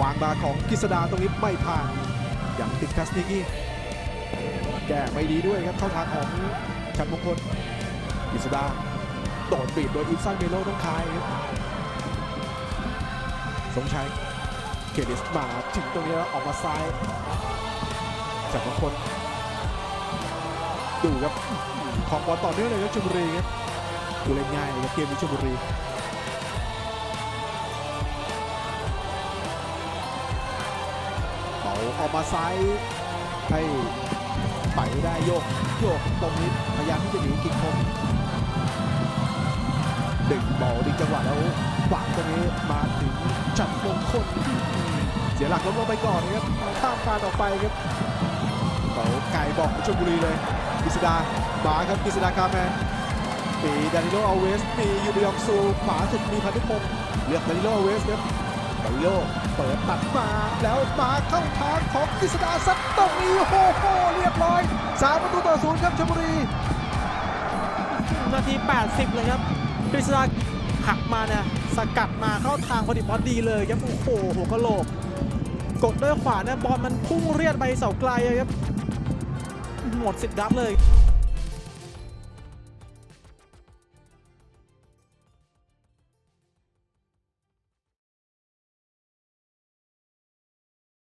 มางบาของกฤษดาตรงนี้ไม่ผ่านยังติดคัสนิกี้แก้ไม่ดีด้วยครับเข้าทางของชันมงคลกฤษดาโดนบีบโดยอิฟซันเมโลต้องคายครับสงชัยเคลิสมาถึงตรงนี้แล้วออกมาซ้ายจากมงคลดูครับของบอลต่อเนื่องเลยครับชลบุรีครับผู้เล่นง่ายเลยครับเกมนี้ชลบุรี เขาออกมาซ้ายให้ไปได้โยกโยกตรงนี้พยายามที่จะหนีกิ่งคมดึงบอลดึงจังหวะแล้วขวางตรงนี้มาถึงจับมงคลเสียหลักล้มลงไปก่อนนะครับข้ามการออกไปครับเขาไก่บอกชลบุรีเลยกิษดามาครับกิษดาคาแมนมีดานิโลอเวส มียูบิยองซูขวาสุดมีพันธุพงศ์เลือกดานิโลอเวสครับ ไบโยกเปิดตัดมาแล้วมาเข้าทางของกฤษดาซัดตรงนี้โอ้โหเรียบร้อยสามประตูต่อศูนย์ครับชลบุรีนาที 80 เลยครับกฤษดาหักมาเนี่ยสกัดมาเข้าทางพอดีพอดีเลยครับโอ้โหหัวกะโหลก กดด้วยขวาเนี่ยบอลมันพุ่งเรียดไปเสาไกลเลยครับหมดสิทธิ์รับเลย